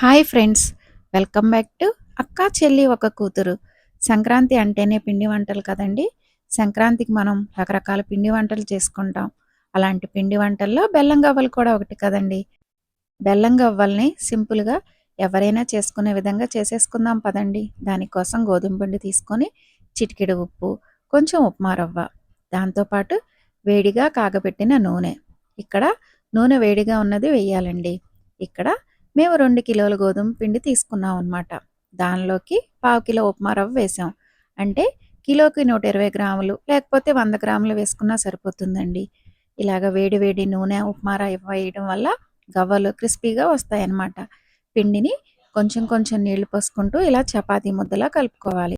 Hi friends welcome back to Akka Chelli ఒక కూతురు. సంక్రాంతి అంటేనే పిండి వంటలు కదండి? సంక్రాంతికి మనం రకరకాల పిండి వంటలు చేసుకుంటాం. అలాంటి పిండి వంటల్లో బెల్లం గవ్వలు కూడా ఒకటి కదండి. బెల్లం గవ్వల్ని సింపుల్గా ఎవరైనా చేసుకునే విధంగా చేసేసుకుందాం పదండి. దానికోసం గోధుమ పిండి తీసుకొని చిటికెడు ఉప్పు కొంచెం ఉప్మా రవ్వ దాంతోపాటు వేడిగా కాగబెట్టిన నూనె. ఇక్కడ నూనె వేడిగా ఉన్నది వేయాలండి. ఇక్కడ మేము రెండు కిలోల గోధుమ పిండి తీసుకున్నాం అనమాట దానిలోకి పావు కిలో ఉప్మా రవ్వ వేసాం. అంటే కిలోకి నూట ఇరవై గ్రాములు లేకపోతే వంద గ్రాములు వేసుకున్నా సరిపోతుందండి. ఇలాగ వేడి వేడి నూనె ఉప్మా రవ్వ వేయడం వల్ల గవ్వలు క్రిస్పీగా వస్తాయన్నమాట. పిండిని కొంచెం కొంచెం నీళ్ళు పోసుకుంటూ ఇలా చపాతీ ముద్దలా కలుపుకోవాలి.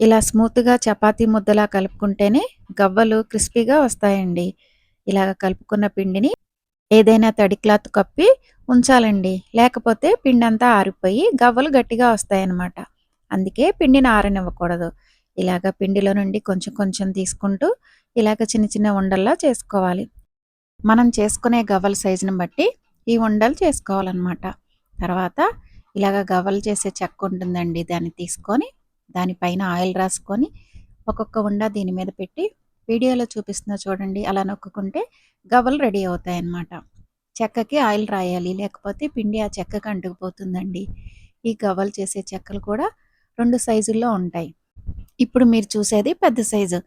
ఇలా స్మూత్గా చపాతీ ముద్దలా కలుపుకుంటేనే గవ్వలు క్రిస్పీగా వస్తాయండి. ఇలాగ కలుపుకున్న పిండిని ఏదైనా తడి క్లాత్ కప్పి ఉంచాలండి. లేకపోతే పిండి అంతా ఆరిపోయి గవ్వలు గట్టిగా వస్తాయన్నమాట. అందుకే పిండిని ఆరనివ్వకూడదు. ఇలాగ పిండిలో నుండి కొంచెం కొంచెం తీసుకుంటూ ఇలాగ చిన్న చిన్న ఉండల్లా చేసుకోవాలి. మనం చేసుకునే గవ్వల సైజుని బట్టి ఈ ఉండలు చేసుకోవాలన్నమాట. తర్వాత ఇలాగ గవ్వలు చేసే చెక్క ఉంటుందండి దాన్ని తీసుకొని దానిపైన ఆయిల్ రాసుకొని ఒక్కొక్క ఉండ దీని మీద పెట్టి వీడియోలో చూపిస్తున్నా చూడండి అలా నొక్కుంటే గవ్వలు రెడీ అవుతాయి అన్నమాట చెక్కకి ఆయిల్ రాయాలి లేకపోతే పిండి ఆ చెక్కకి అంటుకుపోతుందండి. ఈ గవ్వలు చేసే చెక్కలు కూడా రెండు సైజుల్లో ఉంటాయి. ఇప్పుడు మీరు చూసేది పెద్ద సైజు.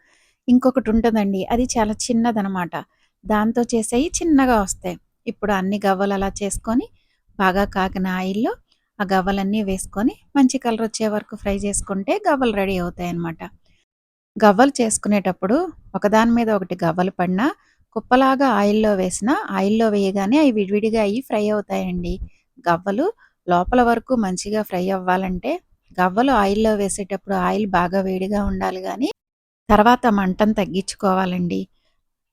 ఇంకొకటి ఉంటుందండి అది చాలా చిన్నదనమాట దాంతో చేసేవి చిన్నగా వస్తాయి. ఇప్పుడు అన్ని గవ్వలు అలా చేసుకొని బాగా కాకిన ఆయిల్లో ఆ గవ్వలన్నీ వేసుకొని మంచి కలర్ వచ్చే వరకు ఫ్రై చేసుకుంటే గవ్వలు రెడీ అవుతాయి అన్నమాట గవ్వలు చేసుకునేటప్పుడు ఒకదాని మీద ఒకటి గవ్వలు పడినా కుప్పలాగా ఆయిల్లో వేసిన ఆయిల్లో వేయగానే అవి విడివిడిగా అయ్యి ఫ్రై అవుతాయండి. గవ్వలు లోపల వరకు మంచిగా ఫ్రై అవ్వాలంటే గవ్వలు ఆయిల్లో వేసేటప్పుడు ఆయిల్ బాగా వేడిగా ఉండాలి కానీ తర్వాత మంటను తగ్గించుకోవాలండి.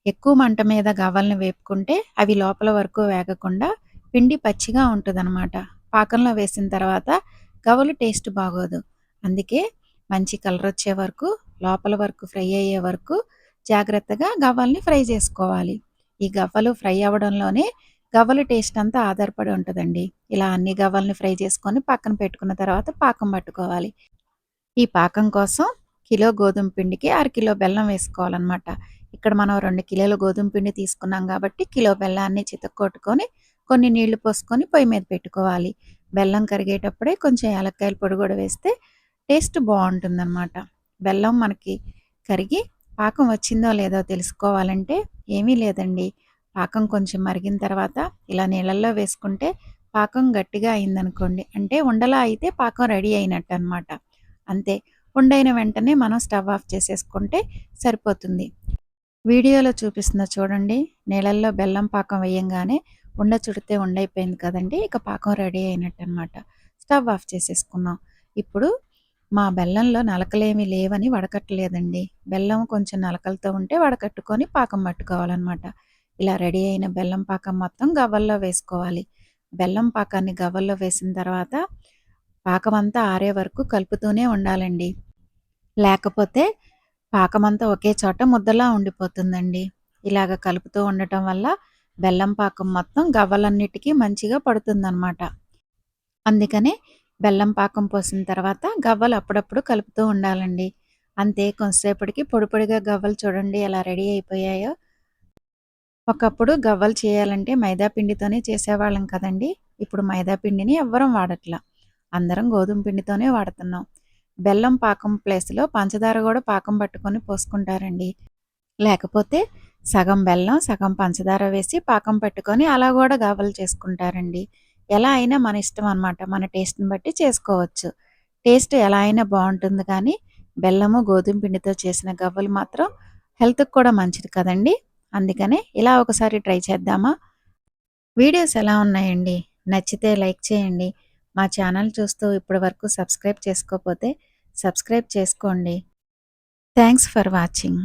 ఎక్కువ మంట మీద గవ్వల్ని వేపుకుంటే అవి లోపల వరకు వేగకుండా పిండి పచ్చిగా ఉంటుందన్నమాట. పాకంలో వేసిన తర్వాత గవ్వలు టేస్ట్ బాగోదు. అందుకే మంచి కలర్ వచ్చే వరకు లోపల వరకు ఫ్రై అయ్యే వరకు జాగ్రత్తగా గవ్వల్ని ఫ్రై చేసుకోవాలి. ఈ గవ్వలు ఫ్రై అవ్వడంలోనే గవ్వల టేస్ట్ అంతా ఆధారపడి ఉంటుందండి. ఇలా అన్ని గవ్వల్ని ఫ్రై చేసుకొని పక్కన పెట్టుకున్న తర్వాత పాకం పట్టుకోవాలి. ఈ పాకం కోసం కిలో గోధుమ పిండికి అరకిలో బెల్లం వేసుకోవాలన్నమాట. ఇక్కడ మనం రెండు కిలోల గోధుమ పిండి తీసుకున్నాం కాబట్టి కిలో బెల్లాన్ని చితక్కొట్టుకొని కొన్ని నీళ్ళు పోసుకొని పొయ్యి మీద పెట్టుకోవాలి. బెల్లం కరిగేటప్పుడే కొంచెం యాలక్కాయల పొడి కూడా వేస్తే టేస్ట్ బాగుంటుందన్నమాట. బెల్లం మనకి కరిగి పాకం వచ్చిందో లేదో తెలుసుకోవాలంటే ఏమీ లేదండి. పాకం కొంచెం మరిగిన తర్వాత ఇలా నీళ్ళల్లో వేసుకుంటే పాకం గట్టిగా అయిందనుకోండి. అంటే ఉండలా అయితే పాకం రెడీ అయినట్టు అనమాట అంతే. ఉండైన వెంటనే మనం స్టవ్ ఆఫ్ చేసేసుకుంటే సరిపోతుంది. వీడియోలో చూపిస్తున్న చూడండి నీళ్ళల్లో బెల్లం పాకం వేయంగానే ఉండ చుడితే ఉండైపోయింది కదండి. ఇక పాకం రెడీ అయినట్టు అనమాట స్టవ్ ఆఫ్ చేసేసుకున్నాం. ఇప్పుడు మా బెల్లంలో నలకలేమి లేవని వడకట్టలేదండి. బెల్లం కొంచెం నలకలతో ఉంటే వడకట్టుకొని పాకం పట్టుకోవాలన్నమాట. ఇలా రెడీ అయిన బెల్లం పాకం మొత్తం గవ్వల్లో వేసుకోవాలి. బెల్లం పాకాన్ని గవ్వల్లో వేసిన తర్వాత పాకం అంతా ఆరే వరకు కలుపుతూనే ఉండాలండి. లేకపోతే పాకమంతా ఒకే చోట ముద్దలా ఉండిపోతుందండి. ఇలాగ కలుపుతూ ఉండటం వల్ల బెల్లం పాకం మొత్తం గవ్వలన్నిటికీ మంచిగా పడుతుందన్నమాట. అందుకనే బెల్లం పాకం పోసిన తర్వాత గవ్వలు అప్పుడప్పుడు కలుపుతూ ఉండాలండి. అంతే కొంతసేపటికి పొడి పొడిగా గవ్వలు చూడండి ఎలా రెడీ అయిపోయాయో. ఒకప్పుడు గవ్వలు చేయాలంటే మైదా పిండితోనే చేసేవాళ్ళం కదండి. ఇప్పుడు మైదా పిండిని ఎవ్వరం వాడట్లా. అందరం గోధుమ పిండితోనే వాడుతున్నాం. బెల్లం పాకం ప్లేస్లో పంచదార కూడా పాకం పట్టుకొని పోసుకుంటారండి. లేకపోతే సగం బెల్లం సగం పంచదార వేసి పాకం పెట్టుకొని అలా కూడా గవ్వలు చేసుకుంటారండి. ఎలా అయినా మన ఇష్టం అనమాట మన టేస్ట్ని బట్టి చేసుకోవచ్చు. టేస్ట్ ఎలా అయినా బాగుంటుంది కానీ బెల్లము గోధుమ పిండితో చేసిన గవ్వలు మాత్రం హెల్త్కి కూడా మంచిది కదండి. అందుకనే ఇలా ఒకసారి ట్రై చేద్దామా? వీడియోస్ ఎలా ఉన్నాయండి? నచ్చితే లైక్ చేయండి. మా ఛానల్ చూస్తూ ఇప్పటి వరకు సబ్స్క్రైబ్ చేసుకోకపోతే సబ్స్క్రైబ్ చేసుకోండి. Thanks for watching